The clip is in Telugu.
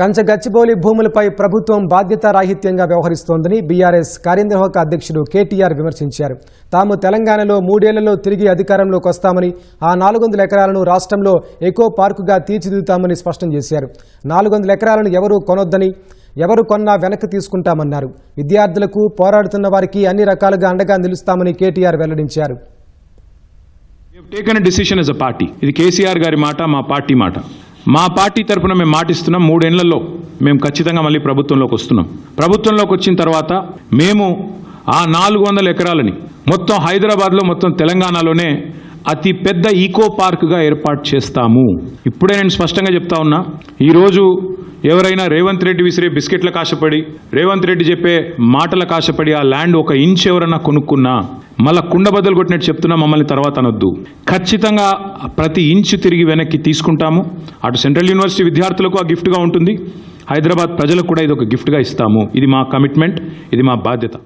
కంచగచ్చిబౌలి భూములపై ప్రభుత్వం బాధ్యతారాహిత్యంగా వ్యవహరిస్తోందని బీఆర్ఎస్ కార్యనిర్వాహక అధ్యక్షుడు కేటీఆర్ విమర్శించారు. తాము తెలంగాణలో మూడేళ్ళలో తిరిగి అధికారంలోకి వస్తామని ఆ నాలుగు వందల ఎకరాలను రాష్ట్రంలో ఎకో పార్కుగా తీర్చిదిద్దుతామని స్పష్టం చేశారు. నాలుగు వందల ఎకరాలను ఎవరూ కొనొద్దని ఎవరు కొన్నా వెనక్కి తీసుకుంటామన్నారు. విద్యార్థులకు పోరాడుతున్న వారికి అన్ని రకాలుగా అండగా నిలుస్తామని కేటీఆర్ వెల్లడించారు. Taken decision as a party ఇది కేసీఆర్ గారి మాట మా పార్టీ మాట. మా పార్టీ తరఫున మేము మాటిస్తున్నాం మూడేళ్ళలో మేము ఖచ్చితంగా మళ్ళీ ప్రభుత్వంలోకి వస్తున్నాం. ప్రభుత్వంలోకి వచ్చిన తర్వాత మేము ఆ నాలుగు వందల ఎకరాలని మొత్తం హైదరాబాద్లో మొత్తం తెలంగాణలోనే అతి పెద్ద ఈకో పార్క్గా ఏర్పాటు చేస్తాము. ఇప్పుడే నేను స్పష్టంగా చెప్తా ఉన్నా ఈరోజు ఎవరైనా రేవంత్ రెడ్డి విసిరే బిస్కెట్ల కాశపడి రేవంత్ రెడ్డి చెప్పే మాటల కాశపడి ఆ ల్యాండ్ ఒక ఇంచ్ ఎవరన్నా కొనుక్కున్నా మళ్ళా కుండ బద్దలు కొట్టినట్టు చెప్తున్నా మమ్మల్ని తర్వాత అనొద్దు. ఖచ్చితంగా ప్రతి ఇంచు తిరిగి వెనక్కి తీసుకుంటాము. అటు సెంట్రల్ యూనివర్సిటీ విద్యార్థులకు ఆ గిఫ్ట్గా ఉంటుంది. హైదరాబాద్ ప్రజలకు కూడా ఇది ఒక గిఫ్ట్గా ఇస్తాము. ఇది మా కమిట్మెంట్ ఇది మా బాధ్యత.